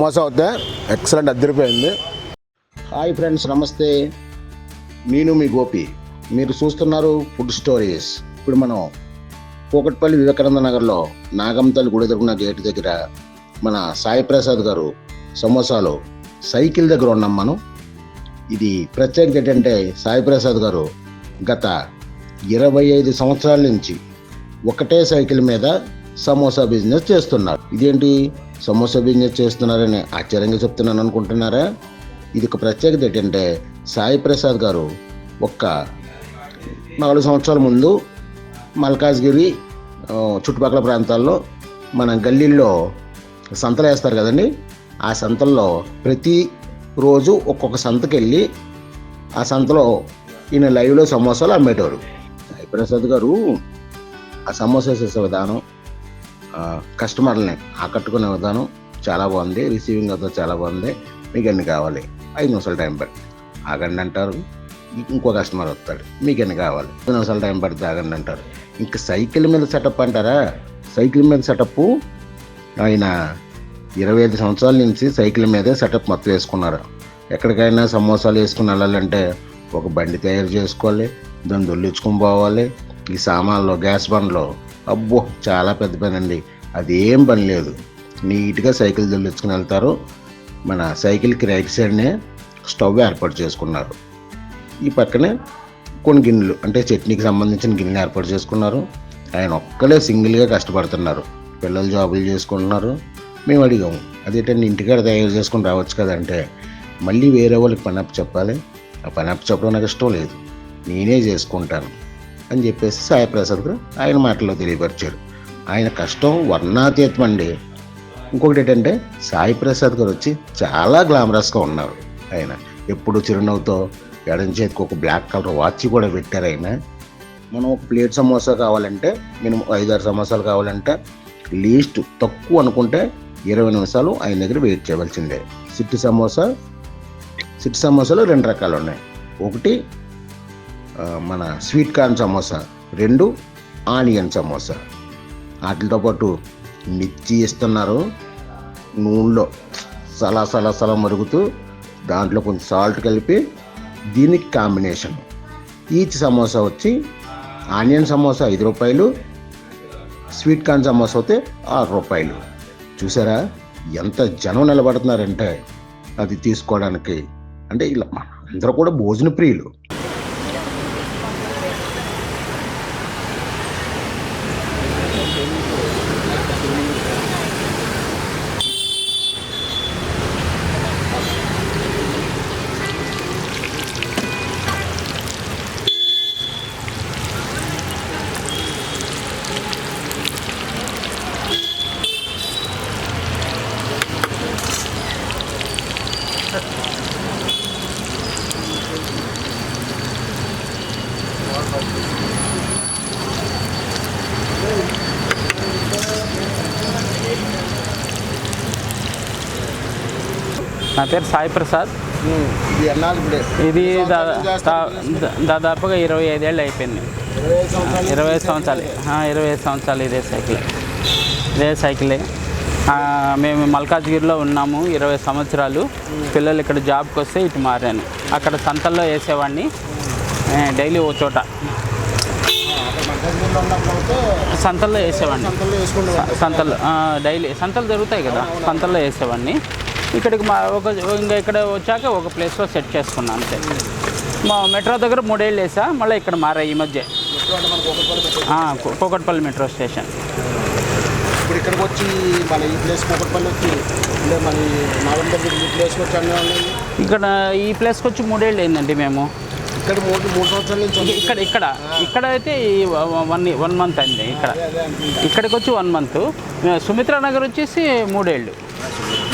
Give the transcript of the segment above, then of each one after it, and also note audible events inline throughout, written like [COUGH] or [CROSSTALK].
సమోసా వద్ద ఎక్సలెంట్ అద్దరిపోయింది. Hi friends నమస్తే. నేను మీ గోపి. మీరు చూస్తున్నారు ఫుడ్ స్టోరీస్ ఇప్పుడు మనం కూకట్పల్లి వివేకానంద నగర్లో నాగంతల్లి గుడి దగ్గర గేట్ దగ్గర మన సాయి ప్రసాద్ గారు సమోసాలు సైకిల్ దగ్గర ఉన్నాం మనం. ఇది ప్రత్యేకత ఏంటంటే సాయి ప్రసాద్ గారు గత ఇరవై ఐదు సంవత్సరాల నుంచి ఒకటే సైకిల్ మీద సమోసా బిజినెస్ చేస్తున్నారు. ఇదేంటి? సమోసా బిజినెస్ చేస్తున్నారని ఆశ్చర్యంగా చెప్తున్నాను అనుకుంటున్నారా? ఇది ఒక ప్రత్యేకత ఏంటంటే సాయి ప్రసాద్ గారు ఒక్క నాలుగు సంవత్సరాల ముందు మల్కాజ్గిరి చుట్టుపక్కల ప్రాంతాల్లో మన గల్లీల్లో సంతలు వేస్తారు కదండి. ఆ సంతల్లో ప్రతి రోజు ఒక్కొక్క సంతకి వెళ్ళి ఆ సంతలో ఈయన లైవ్లో సమోసాలు అమ్మేటవారు సాయి ప్రసాద్ గారు ఆ సమోసా చేసే విధానం కస్టమర్లని ఆకట్టుకునే విధానం చాలా బాగుంది రిసీవింగ్ అంతా చాలా బాగుంది. మీకు ఎన్ని కావాలి? ఐదు నిమిషాలు టైం పడుతుంది. ఆగండి అంటారు. ఇంకో కస్టమర్ వస్తాడు. మీకు ఎన్ని కావాలి? ఐదు నిమిషాలు టైం పడితే ఆగండి అంటారు. ఇంకా సైకిల్ మీద సెటప్ అంటారా? సైకిల్ మీద సెటప్ ఆయన ఇరవై ఐదు సంవత్సరాల నుంచి సైకిల్ మీదే సెటప్ మొత్తం వేసుకున్నారు. ఎక్కడికైనా సమోసాలు వేసుకుని వెళ్ళాలంటే ఒక బండి తయారు చేసుకోవాలి. దాన్ని దొల్లించుకొని పోవాలి. ఈ సామాన్లో గ్యాస్ బండ్లో అబ్బో చాలా పెద్ద పని అండి అదేం పని లేదు. నీట్గా సైకిల్ దొల్లించుకుని వెళ్తారు. మన సైకిల్కి రైట్ సైడ్నే స్టవ్ ఏర్పాటు చేసుకున్నారు. ఈ పక్కనే కొన్ని గిన్నెలు అంటే చట్నీకి సంబంధించిన గిన్నెలు ఏర్పాటు చేసుకున్నారు. ఆయన ఒక్కలే సింగిల్గా కష్టపడుతున్నారు. పిల్లలు జాబులు చేసుకుంటున్నారు. మేము అడిగాము అదేంటంటే ఇంటికాడ తయారు చేసుకుని రావచ్చు కదంటే మళ్ళీ వేరే వాళ్ళకి పని అప్పు చెప్పాలి ఆ పని అప్పు చెప్పడం నాకు ఇష్టం లేదు. నేనే చేసుకుంటాను. అని చెప్పేసి సాయి ప్రసాద్ గారు ఆయన మాటల్లో తెలియపరిచారు ఆయన కష్టం వర్ణాతీతం అండి. ఇంకొకటి ఏంటంటే సాయి ప్రసాద్ గారు వచ్చి చాలా గ్లామరస్గా ఉన్నారు ఆయన. ఎప్పుడు చిరునవ్వుతో ఎడం చేతికి ఒక బ్లాక్ కలర్ వాచ్ కూడా పెట్టారు ఆయన. మనం ఒక ప్లేట్ సమోసా కావాలంటే మినిమం ఐదారు సమోసాలు కావాలంటే లీస్ట్ తక్కువ అనుకుంటే ఇరవై నిమిషాలు ఆయన దగ్గర వెయిట్ చేయవలసిందే. సిట్టి సమోసా సిట్టి సమోసాలు రెండు రకాలు ఉన్నాయి. ఒకటి మన స్వీట్ కార్న్ సమోసా రెండు ఆనియన్ సమోసా. వాటితో పాటు మిర్చి ఇస్తున్నారు నూనెలో సలా సలా సలా మరుగుతూ దాంట్లో కొంచెం సాల్ట్ కలిపి దీనికి కాంబినేషన్ ఈచ్ సమోసా వచ్చి ఆనియన్ సమోసా ఐదు రూపాయలు స్వీట్ కార్న్ సమోసా అయితే ఆరు రూపాయలు. చూసారా? ఎంత జనం నిలబడుతున్నారంటే అది తీసుకోవడానికి. అంటే ఇలా అందరూ కూడా భోజన ప్రియులు. నా పేరు సాయి ప్రసాద్. ఇది దాదాపుగా ఇరవై ఐదేళ్ళు అయిపోయింది. ఇరవై సంవత్సరాలు ఇరవై ఐదు సంవత్సరాలు ఇదే సైకిల్. ఇదే సైకిలే. మేము మల్కాజ్గిరిలో ఉన్నాము ఇరవై సంవత్సరాలు. పిల్లలు ఇక్కడ జాబ్కి వస్తే ఇటు మారాను. అక్కడ సంతల్లో వేసేవాడిని డైలీ ఓ చోట. సంతల్లో వేసేవాడిని. సంతల్లో సంతలు డైలీ సంతలు జరుగుతాయి కదా సంతల్లో వేసేవాడిని. ఇక్కడికి మా ఒక ఇంకా ఇక్కడ వచ్చాక ఒక ప్లేస్లో సెట్ చేసుకున్నాను అంతే. మా మెట్రో దగ్గర మూడేళ్ళు వేసా మళ్ళీ ఇక్కడ మారా ఈ మధ్య. Kukatpally metro station. ఇప్పుడు ఇక్కడికి వచ్చి మన ఈ ప్లేస్ కూకట్పల్లి వచ్చి అంటే మన ఈ ప్లేస్కి వచ్చి ఇక్కడ ఈ ప్లేస్కి వచ్చి మూడేళ్ళు అయిందండి మేము. ఇక్కడ మూడు మూడు సంవత్సరాల నుంచి. ఇక్కడ ఇక్కడ. ఇక్కడ అయితే ఈ వన్ వన్ మంత్ అయింది ఇక్కడ. ఇక్కడికి వచ్చి వన్ మంత్. సుమిత్రా నగర్ వచ్చేసి మూడేళ్ళు.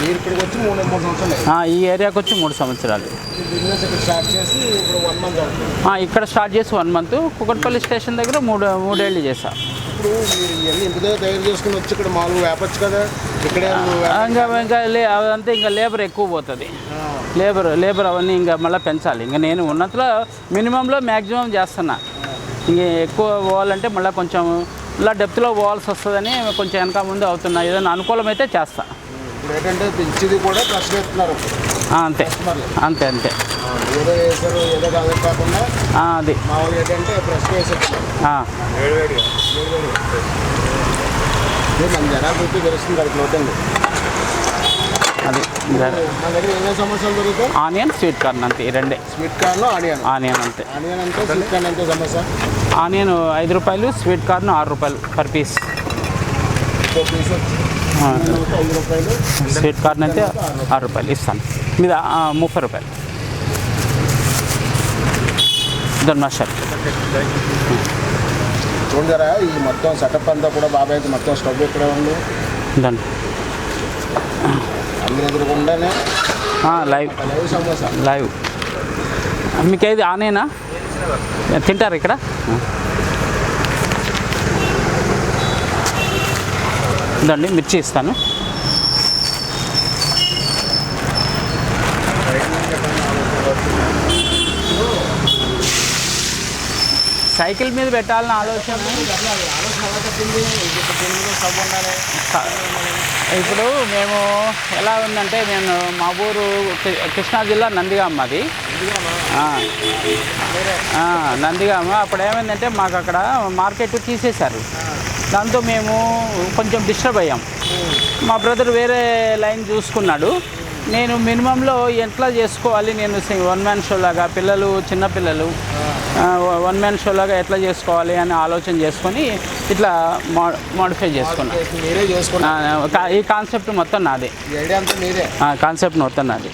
మీరు ఇక్కడికి వచ్చి మూడు మూడు సంవత్సరాలు అయింది. ఆ, ఈ ఏరియాకి వచ్చి మూడు సంవత్సరాలు. బిజినెస్ ఇక్కడ స్టార్ట్ చేసి ఇప్పుడు వన్ మంత్ అవుతుంది. ఆ, ఇక్కడ స్టార్ట్ చేసి వన్ మంత్ కుకట్పల్లి స్టేషన్ దగ్గర మూడు మూడేళ్ళు చేసా ఇప్పుడు మీరు ఇవన్నీ ఇంటి దగ్గర తయారు చేసుకుని వచ్చి ఇక్కడ మామూలుగా వేపచ్చు కదా? ఇక్కడే ఇంకా ఇంకా అదంతా ఇంకా లేబర్ ఎక్కువ పోతుంది. లేబర్ లేబర్ అవన్నీ ఇంకా మళ్ళీ పెంచాలి. ఇంకా నేను ఉన్నంతలో మినిమంలో మ్యాక్సిమం చేస్తున్నా. ఇంక ఎక్కువ పోవాలంటే మళ్ళీ కొంచెం ఇలా డెప్త్లో పోవాల్సి వస్తుందని కొంచెం వెనక ముందు అవుతున్నా. ఏదైనా అనుకూలమైతే చేస్తా. ఇప్పుడు ఏంటంటే ఇచ్చేది కూడా ఆ, అంతే. అంతే అంతే. ఏదో వేసారు ఏదో కాదు కాకుండా అది. మామూలుగా ఏంటంటే ఫ్రెష్ వేసేస్తున్నారు మన జనాలు పెట్టి తెలుస్తుంది అది అవుతుంది అది ఆనియన్ స్వీట్ కార్న్ అంతే ఈ రెండే. Sweet corn onion. ఆనియన్ అంతే. ఆనియన్ అంటే స్వీట్ కార్న్ అంటే సమస్య? ఆనియన్ ఐదు రూపాయలు స్వీట్ కార్న్ ఆరు రూపాయలు per piece. Piece. Sweet corn అయితే ఆరు రూపాయలు ఇస్తాను. మీద ముప్పై రూపాయలు. దొన్ మసాలా. చూడరా ఈ మొత్తం సెటప్ అంతా కూడా బాబాయ్ అయితే మొత్తం స్టవ్ ఇక్కడ ఉంది దన్. అన్ని ఎదురుకుండానే లైవ్. లైవ్ మీకు ఏది ఆనేనా? తింటారు ఇక్కడ? ఇదండి మిర్చి ఇస్తాను. సైకిల్ మీద పెట్టాలని ఆలోచన ఇప్పుడు మేము ఎలా ఉందంటే నేను మా ఊరు కృష్ణా జిల్లా నందిగామ అది. నందిగామ. అప్పుడు ఏమైందంటే మాకు అక్కడ మార్కెట్ తీసేశారు. దాంతో మేము కొంచెం డిస్టర్బ్ అయ్యాం. మా బ్రదర్ వేరే లైన్ చూసుకున్నాడు. నేను మినిమంలో ఎట్లా చేసుకోవాలి? నేను వన్ మ్యాన్ షో లాగా పిల్లలు చిన్నపిల్లలు వన్ మ్యాన్ షో లాగా ఎట్లా చేసుకోవాలి అని ఆలోచన చేసుకొని ఇట్లా మో మోడిఫై కా- ఈ కాన్సెప్ట్ మొత్తం నాదే. కాన్సెప్ట్ మొత్తం నాది.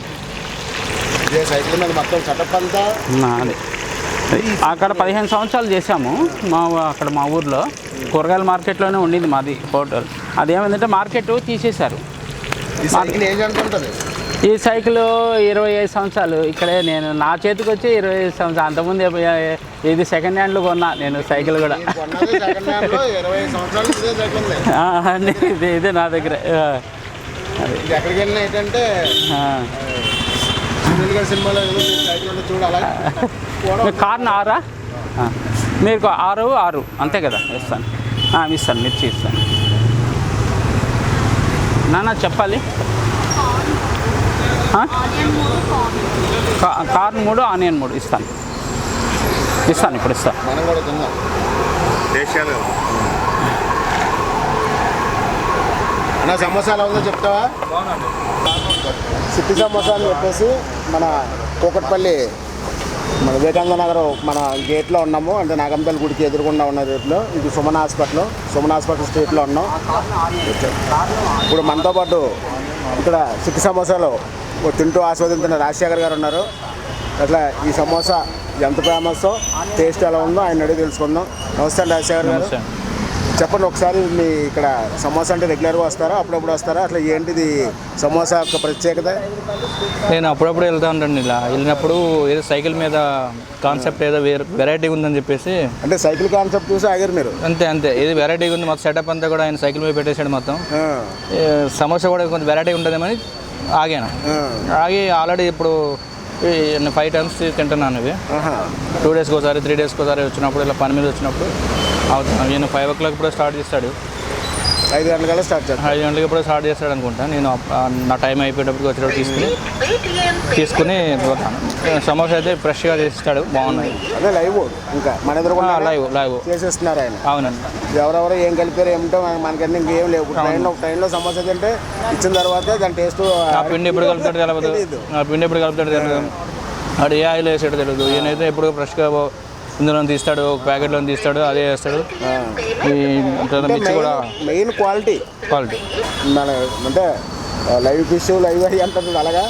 అక్కడ పదిహేను సంవత్సరాలు చేశాము మా అక్కడ మా ఊర్లో. కూరగాయల మార్కెట్లోనే ఉండింది మాది హోటల్. అదేమైందంటే మార్కెట్ తీసేశారు. ఈ సైకిల్ ఇరవై ఐదు సంవత్సరాలు. ఇక్కడే నేను నా చేతికి వచ్చి ఇరవై ఐదు సంవత్సరాలు. అంతకుముందు ఇది సెకండ్ హ్యాండ్లో కొన్నా నేను సైకిల్ కూడా. ఇదే ఇదే నా దగ్గర. ఎక్కడికి వెళ్ళినా ఏంటంటే సినిమాలో ఏదో సైకిల్ కార్న్ ఆరా ఆరు. అంతే కదా ఇస్తాను. ఆ, ఇస్తాను మిర్చి ఇస్తాను. నాన్న చెప్పాలి? కార్న్ మూడు ఆనియన్ మూడు ఇస్తాను. ఇస్తాను ఇప్పుడు ఇస్తాను అన్న సమోసా ఎలా ఉందో. చెప్తావా? సిట్టి సమోసా అని చెప్పేసి మన కూకట్పల్లి మన వివేకానంద నగరం మన గేట్లో ఉన్నాము. అంటే నాగంపల్లి గుడికి ఎదురుకుండా ఉన్న రేట్లో. ఇది సుమన్ హాస్పిటల్. సుమన్ హాస్పిటల్ స్ట్రీట్లో ఉన్నాం. ఇప్పుడు మనతో పాటు ఇక్కడ సిక్ సమోసాలు తింటూ ఆస్వాదించిన రాజశేఖర్ గారు ఉన్నారు. అట్లా ఈ సమోసా ఎంత ఫేమస్ టేస్ట్ ఎలా ఉందో ఆయన అడిగి తెలుసుకుందాం. నమస్తే రాజశేఖర్ గారు. చెప్పండి ఒకసారి మీ ఇక్కడ సమోసా అంటే రెగ్యులర్గా వస్తారా? అప్పుడప్పుడు వస్తారా? అట్లా ఏంటిది సమోసా యొక్క ప్రత్యేకత? నేను అప్పుడప్పుడు వెళ్తా ఉంటాను ఇలా. వెళ్ళినప్పుడు ఏదో సైకిల్ మీద కాన్సెప్ట్ ఏదో వేరే వెరైటీ ఉందని చెప్పేసి. అంటే సైకిల్ కాన్సెప్ట్ చూసి ఆగారు మీరు? అంతే అంతే. ఏది వెరైటీగా ఉంది మొత్తం సెటప్ అంతా కూడా ఆయన సైకిల్ మీద పెట్టేశాడు మొత్తం. సమోసా కూడా కొంచెం వెరైటీ ఉంటుందేమని ఆగాను. ఆగి ఆల్రెడీ ఇప్పుడు ఫైవ్ టైమ్స్ తింటున్నాను ఇవి. టూ డేస్కి ఒకసారి త్రీ డేస్కి ఒకసారి వచ్చినప్పుడు ఇలా పని మీద వచ్చినప్పుడు. అవుతున్నాను నేను ఫైవ్ ఓ క్లాక్ ఇప్పుడు స్టార్ట్ చేస్తాడు. ఐదు గంటల స్టార్ట్ చేస్తాం ఐదు గంటలకు ఇప్పుడు స్టార్ట్ చేస్తాడు అనుకుంటా. నేను నా టైం అయిపోయేటప్పుడు వచ్చేటప్పుడు తీసుకుని తీసుకుని పోతాను. సమోసా అయితే ఫ్రెష్గా చేస్తాడు బాగున్నాయి అదే లైవ్ ఇంకా మన ఎదురు లైవ్ లైవ్. చేసేస్తున్నారు ఆయన. అవునండి. ఎవరెవరో ఏం కలిపారు ఏమిటో మన- మనకన్నీ ఇంకేం లేవు. ట్రైన్లో ట్రైన్లో సమోసా తింటే ఇచ్చిన తర్వాత దాని టేస్ట్ ఆ పిండి ఎప్పుడు కలుపుతాడు తెలియదు. ఆ పిండి ఎప్పుడు కలుపుతాడు తెలియదు వాడు ఏ ఆయిల్ వేసాడు తెలియదు ఈయనైతే ఎప్పుడు ఫ్రెష్గా ఇందులో తీస్తాడు ఒక ప్యాకెట్లో తీస్తాడు అదే ఈ తర్వాత మిర్చి కూడా మెయిన్ క్వాలిటీ. క్వాలిటీ. మన అంటే లైవ్ ఫిష్ లైవ్ అయ్యి అంటారు అలాగా.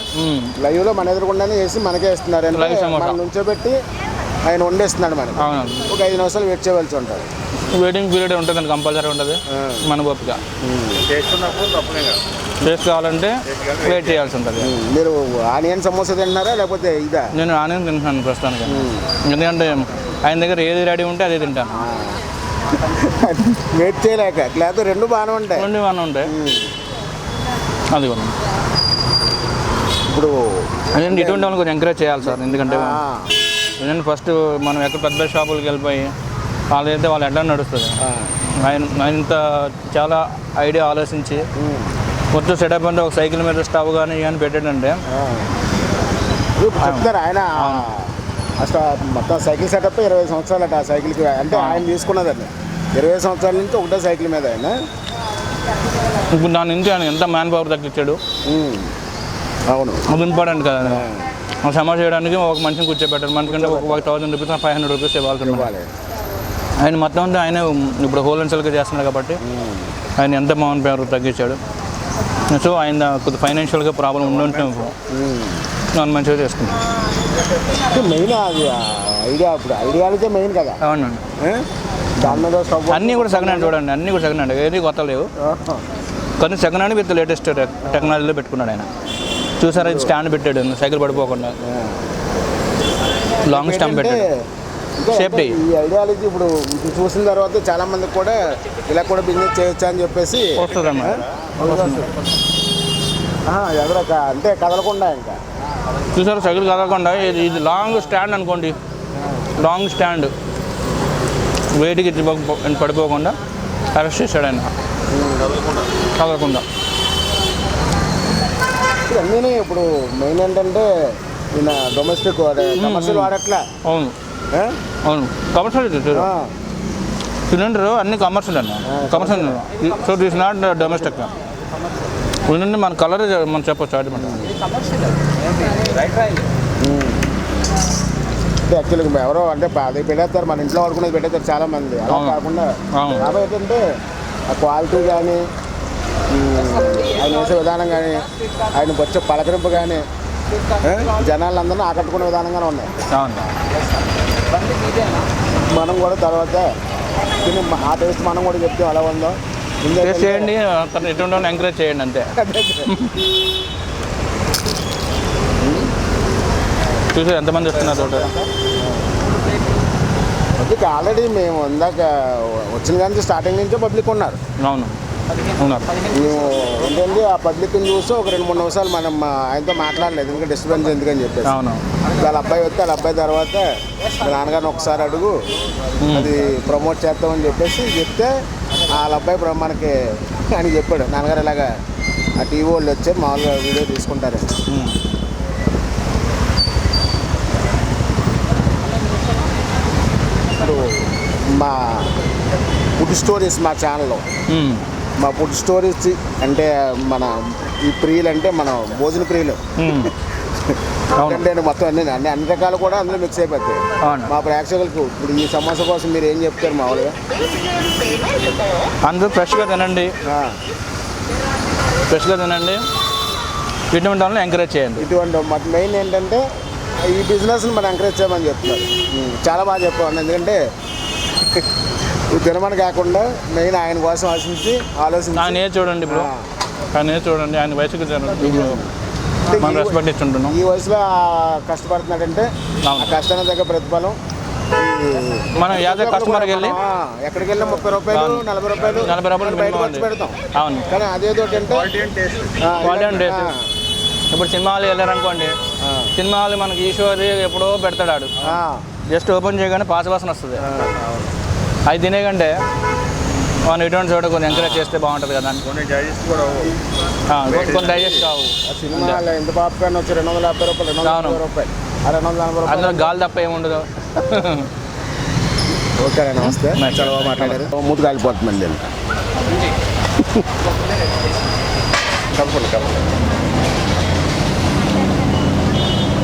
లైవ్లో మన ఎదురుకుండానే వేసి మనకే ఇస్తున్నారు. మనం నుంచోబెట్టి ఆయన వండేస్తున్నాడు మనకి. ఒక ఐదు నిమిషాలు వెయిట్ చేయవలసి ఉంటుంది. వెయిటింగ్ పీరియడ్ ఉంటుందండి కంపల్సరీ ఉంటుంది. మన కాదు. టేస్ట్ కావాలంటే వెయిట్ చేయాల్సి ఉంటుంది. మీరు ఆనియన్ సమోసా తింటున్నారా? లేకపోతే ఇదా? నేను ఆనందం తింటున్నాను ప్రస్తుతానికి. ఎందుకంటే ఆయన దగ్గర ఏది రెడీ ఉంటే అదే తింటాను. [LAUGHS] వెయిట్ చేయలేక. లేకపోతే రెండు బాగానే ఉంటాయి. రెండు ఇవన్నీ ఉంటాయి. అది కూడా. ఇప్పుడు అదేంటి ఇటువంటి వాళ్ళని కొంచెం ఎంకరేజ్ చేయాలి సార్ ఎందుకంటే ఎందుకంటే ఫస్ట్ మనం ఎక్కడ పెద్ద పెద్ద షాపులకు వెళ్ళిపోయి వాళ్ళైతే వాళ్ళు ఎట్లా నడుస్తుంది. ఆయన ఆయన ఇంత చాలా ఐడియా ఆలోచించి మొత్తం సెటప్ అంటే ఒక సైకిల్ మీద స్టవ్ కానీ ఇవన్నీ పెట్టాడంటే చెప్తారు ఆయన అసలు మొత్తం సైకిల్ సెటప్ ఇరవై సంవత్సరాలట ఆ సైకిల్కి. అంటే ఆయన తీసుకున్నదండి ఇరవై సంవత్సరాల నుంచి ఒకటే సైకిల్ మీద ఆయన. ఇప్పుడు దాని నుంచి ఆయన ఎంత మ్యాన్ పవర్ తగ్గించాడు. అవును. అది ఇంపార్టెంట్ కదా సమస్య చేయడానికి ఒక మనిషిని కూర్చోబెట్టారు. మనిషికంటే ఒక ఒక thousand rupees five hundred rupees ఇవ్వాలి. ఆయన మొత్తం అంతా ఆయన ఇప్పుడు హోల్సేల్గా చేస్తున్నాడు కాబట్టి ఆయన ఎంత మౌన్ పేరు తగ్గించాడు. సో ఆయన కొద్ది ఫైనాన్షియల్గా ప్రాబ్లం ఉండుంటే నన్ను మంచిగా చేసుకుంటాం. మెయిన్ అది ఐడియా ఇప్పుడు ఐడియాలజీ మెయిన్ కదా. అవునండి. మీద అన్నీ కూడా సెకండ్ హ్యాండ్ చూడండి అన్నీ కూడా సెకండ్ హ్యాండ్ ఏది కొత్త లేవు. కానీ సెకండ్ హ్యాండ్ విత్ లేటెస్ట్ టెక్నాలజీలో పెట్టుకున్నాడు ఆయన. చూసారా ఇది స్టాండ్ పెట్టాడు సైకిల్ పడిపోకుండా. లాంగ్ ఏంటంటే, పెట్టాడు. Safety. ఈ ఐడియాలజీ ఇప్పుడు చూసిన తర్వాత చాలా మందికి కూడా ఇలా కూడా బిజినెస్ చేయొచ్చా అని చెప్పేసి వస్తుందన్నమాట ఆహా, ఎదురొక అంటే కదలకుండా ఇంకా. చూసారా సైకిల్ కదలకుండా? ఇది ఇది లాంగ్ స్టాండ్ అనుకోండి. లాంగ్ స్టాండ్ వెయిట్కి పడిపోకుండా అరెస్ట్ చేశాడు ఆయన. కదలకుండా. ఇవన్నీ ఇప్పుడు మెయిన్ ఏంటంటే ఈయన డొమెస్టిక్ కమర్షియల్ వాడట్లా? అవును? అవును. కమర్షియల్ సిలిండర్ అన్ని కమర్షియల్ అన్న. Commercial so this not domestic ఉండండి మన కలర్ మనం చెప్పొచ్చు అంటే యాక్చువల్గా ఎవరో అంటే అది పెట్టేస్తారు మన ఇంట్లో వాడుకునేది పెట్టేస్తారు చాలా మంది అలా. కాకుండా. కాబట్టి ఏంటంటే ఆ క్వాలిటీ కానీ ఆయన వేసే విధానం కానీ ఆయన వచ్చే పలకరింపు కానీ జనాలందరినీ ఆకట్టుకునే విధానంగానే ఉన్నాయి. అవును. మనం కూడా తర్వాత తిని ఆ టేస్ట్ మనం కూడా చెప్తే ఎలా ఉందో. చేయండి అతను ఎటువంటి ఎంకరేజ్ చేయండి అంతే. చూసి ఎంతమంది వస్తున్నారు చూడ. పబ్లిక్ ఆల్రెడీ మేము ఇందాక వచ్చిన కానీ స్టార్టింగ్ నుంచే పబ్లిక్ ఉన్నారు. అవును ఉన్నారు. ఏంటంటే ఆ పబ్లిక్ని చూసి ఒక రెండు మూడు నిమిషాలు మనం ఆయనతో మాట్లాడలేదు. ఎందుకంటే డిస్టర్బెన్స్ ఎందుకని చెప్పేసి. అవును. వాళ్ళ అబ్బాయి వస్తే వాళ్ళ అబ్బాయి తర్వాత నాన్నగారిని ఒకసారి అడుగు. అది ప్రమోట్ చేస్తామని చెప్పేసి చెప్తే వాళ్ళ అబ్బాయి ప్ర- మనకి ఆయన చెప్పాడు నాన్నగారు ఇలాగా ఆ టీవీ వాళ్ళు వచ్చారు మామూలుగా వీడియో తీసుకుంటారు. ఇప్పుడు మా ఫుడ్ స్టోరీస్ మా ఛానల్లో. మా ఫుడ్ స్టోరీస్ అంటే మన ఈ ప్రియులు అంటే మన భోజన ప్రియులు ఉమ్. అవును అంటే మొత్తం అన్ని అన్ని అన్ని రకాలు కూడా అందులో మిక్స్ అయిపోతాయి. మా ప్రేక్షకులకు ఇప్పుడు ఈ సమస్య కోసం మీరు ఏం చెప్తారు మామూలుగా? అందరూ ఫ్రెష్గా తినండి. ఫ్రెష్గా తినండి. ఇటువంటి వాళ్ళని ఎంకరేజ్ చేయండి. ఇటువంటి మాకు మెయిన్ ఏంటంటే ఈ బిజినెస్ని మనం ఎంకరేజ్ చేయమని చెప్తున్నారు చాలా బాగా చెప్పాను ఎందుకంటే [LAUGHS] తినమని కాకుండా మెయిన్ ఆయన కోసం ఆశించి ఆలోచించి. ఆయన చూడండి ఇప్పుడు. ఆయన చూడండి? ఆయన వయసుకు చూడండి మనం ఈ వయసులో కష్టపడుతున్నాడంటే ఆ. కష్టానికి దగ్గర ప్రతిఫలం మనం యాజ్ కస్టమర్కి వెళ్ళి ఎక్కడికి వెళ్ళినా ముప్పై రూపాయలు. నలభై రూపాయలు నలభై రూపాయలు బయట ఖర్చు. పెడతాం. అవును. కానీ అదేదో అంటే క్వాలిటీ అండ్ టేస్ట్. ఇప్పుడు సినిమా హాల్ వెళ్ళారనుకోండి సినిమా హాల్ మనకి ఈశ్వరి ఎప్పుడో పెడతాడు జస్ట్ ఓపెన్ చేయగానే పాస్ వాసన వస్తుంది. అది తినేకంటే మనం ఇటువంటి చోట కొన్ని ఎంకరేజ్ చేస్తే బాగుంటుంది కదా కొన్ని డైజెస్ట్ కూడా కొన్ని- కావు. ఆ సినిమా హాల్ ఎంత పాప్కార్న్ వచ్చి రెండు వందల యాభై రూపాయలు రెండు వందల రూపాయలు. రెండు వందల ఎనభై అందులో గాలి తప్ప ఏముండదు. ఓకే నమస్తే. చాలా బాగా మాట్లాడారు. మూడు కాలిపోతుందండి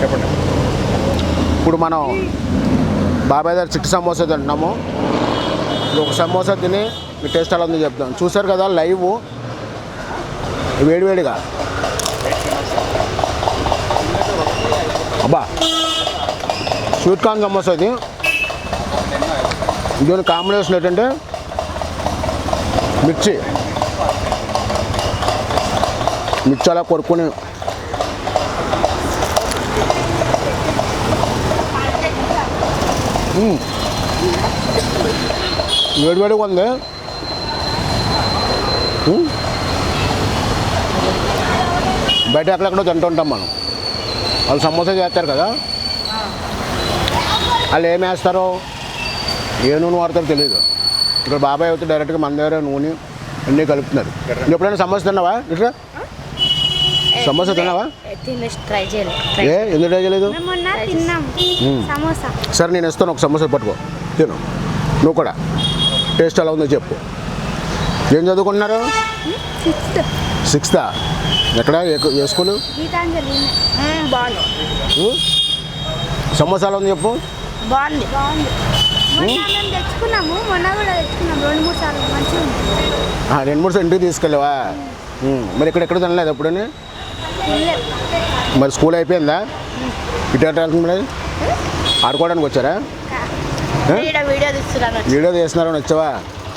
చెప్పండి. ఇప్పుడు మనం బాబాయ్ దగ్గర చిట్టి సమోసా తింటున్నాము. ఒక సమోసా తిని మీ టేస్ట్ ఎలా ఉందో చెప్తాం చూసారు కదా లైవ్ వేడివేడిగా. అబ్బా స్వీట్ కార్న్ సమోసా ఇది. దీని కాంబినేషన్ ఏంటంటే మిర్చి. మిర్చి అలా కొరుక్కుని. వేడివేడిగా ఉంది. బయట ఎక్కడెక్కడో తింటుంటాం మనం. వాళ్ళు సమోసా చేస్తారు కదా. వాళ్ళు ఏం వేస్తారో ఏ నూనె వాడతారో తెలియదు ఇక్కడ బాబాయ్ అయితే డైరెక్ట్గా మన దగ్గర నూనె అన్నీ కలుపుతున్నారు. నువ్వు ఎప్పుడైనా సమోసా తిన్నావా ఇట్లా సమోసా తిన్నావా? ట్రై చేయలేదు ఏ ఎందుకు చేయలేదు? తిన్నాం సమోసా. సరే నేను ఇస్తాను ఒక సమోసా పట్టుకో. తిను. నువ్వు కూడా. టేస్ట్ ఎలా ఉందో చెప్పు. ఏం చదువుకుంటున్నారు? సిక్స్త్ ఎక్కడ? ఏ స్కూలు? గీతాంజలి. బాగుంది. ఉం? సమోసా ఎలా ఉంది చెప్పు. బాగుంది. తెచ్చుకున్నాము మొన్న కూడా రెండు మూడు సార్లు మంచిగా ఉంది. ఆ, రెండు మూడు సార్లు ఇంటికి తీసుకెళ్ళావా. మరి ఇక్కడ ఎక్కడ తినలేదు ఎప్పుడని తినలేదు. మరి స్కూల్ అయిపోయిందా? ఇటు మరి? ఆడుకోవడానికి వచ్చారా? వీడియో చేస్తున్నారని వచ్చావా?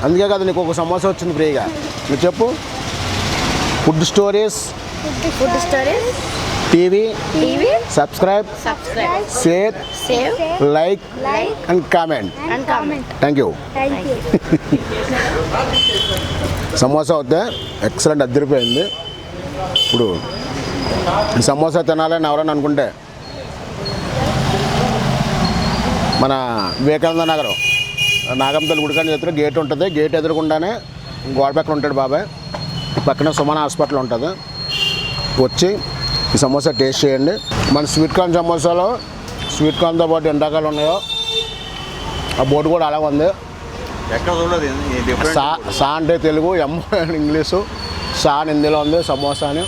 అందుకే కదా నీకు ఒక సమోసా వచ్చింది ఫ్రీగా నువ్వు చెప్పు. Food stories food stories TV. TV. Subscribe subscribe share save like like and comment and comment thank you thank you samosa వస్తే ఎక్సలెంట్ అద్దరిపోయింది. ఇప్పుడు సమోసా తినాలని ఎవరైనా అనుకుంటే మన వివేకానంద నగరం. నాగంపల్లి గుడికాని చేతిలో గేట్ ఉంటుంది. గేట్ ఎదురుకుండానే గోడ పక్కన ఉంటాడు బాబాయ్. పక్కన సుమన హాస్పిటల్ ఉంటుంది. వచ్చి ఈ సమోసా టేస్ట్ చేయండి. మన స్వీట్ కార్న్ సమోసాలో స్వీట్ కార్న్తో పాటు ఎండాకాలు ఉన్నాయో ఆ బోర్డు కూడా అలా ఉంది. సా సా అంటే తెలుగు ఎమ్ [LAUGHS] ఇంగ్లీషు. సా అని హిందీలో ఉంది సమోసా అని.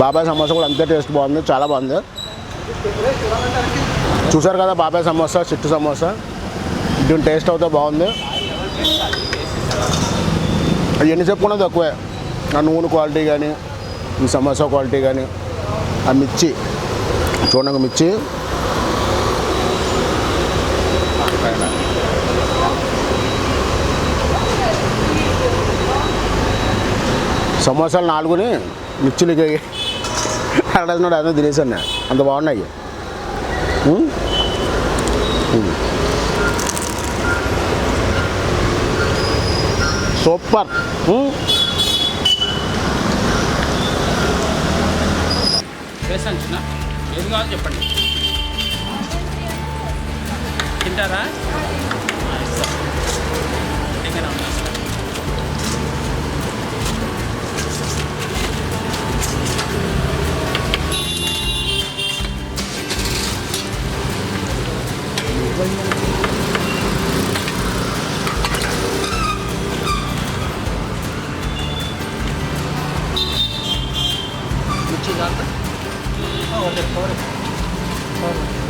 బాబాయ్ సమోసా కూడా అంతే టేస్ట్ బాగుంది చాలా బాగుంది. చూసారు కదా బాబాయ్ సమోసా చిట్టు సమోసా? దీని టేస్ట్ అవుతా బాగుంది ఎన్ని చెప్పుకున్నా తక్కువే ఆ నూనె క్వాలిటీ కానీ ఈ సమోసా క్వాలిటీ కానీ ఆ మిర్చి చూడండి మిర్చి సమోసాలు నాలుగుని మిర్చిలకి అడగన్నాడు అదే తినేసాను అంత బాగున్నాయి సూపర్ ఉం? వేసాను చిన్న ఏది కావాలో చెప్పండి తింటారా ఆ, ఇస్తా.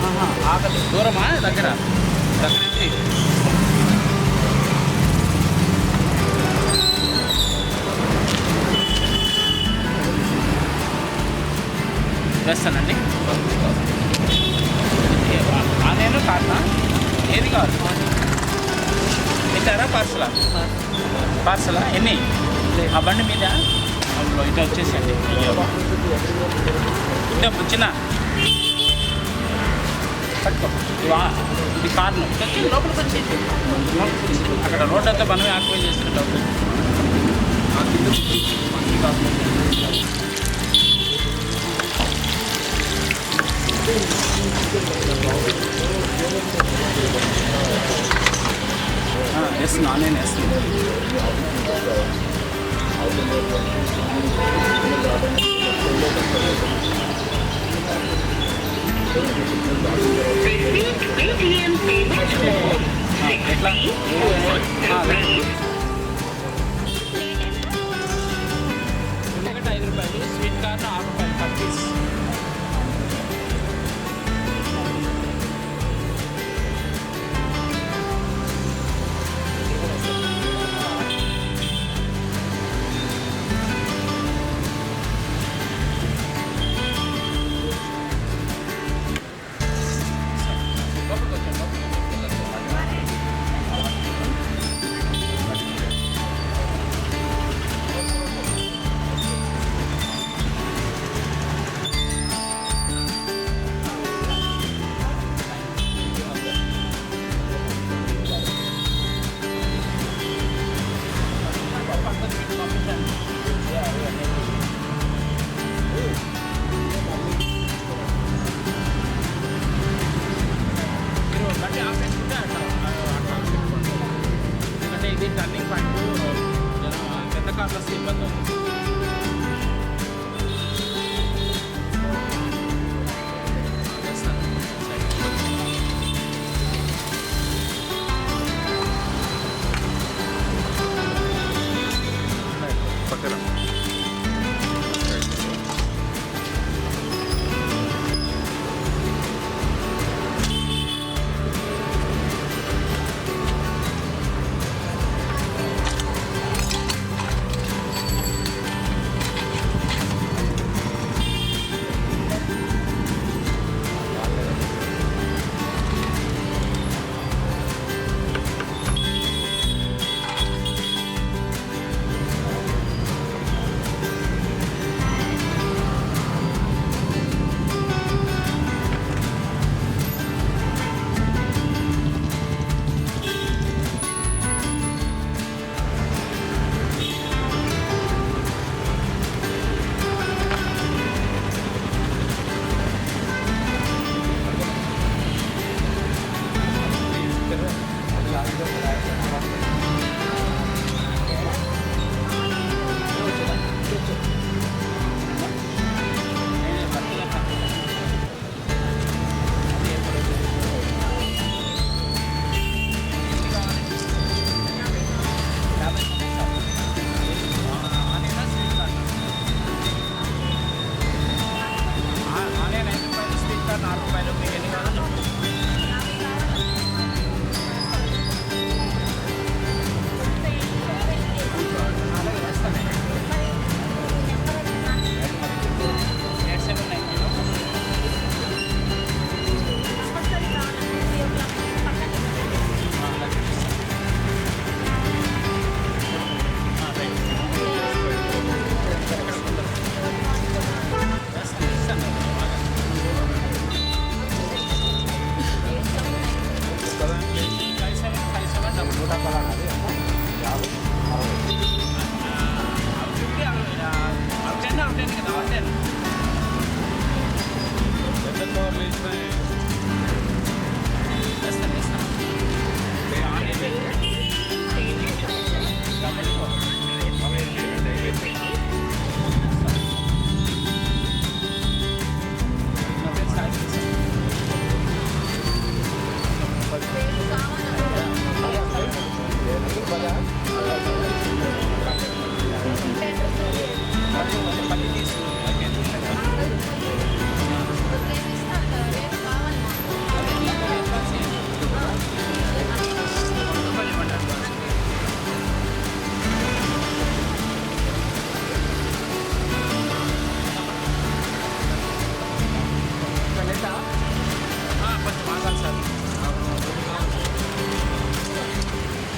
ఆహా, ఆకలి దూరమా? దగ్గర. దగ్గర నుంచి. వేస్తానండి ఆనేను కాటనా ఏది కావాలి తింటారా పార్సలా? పార్సలా. ఎన్ని? ఆ బండి మీద? అందులో ఇటు వచ్చేసండి పట్టుకో ఇవా ఇది కార్ను. వచ్చి లోపలికి వచ్చేసి అక్కడ రోడ్ అంతా మనమే ఆక్యుపై చేసిన డబ్బు వేస్తున్నా నేను వేస్తున్నా ఎట్లా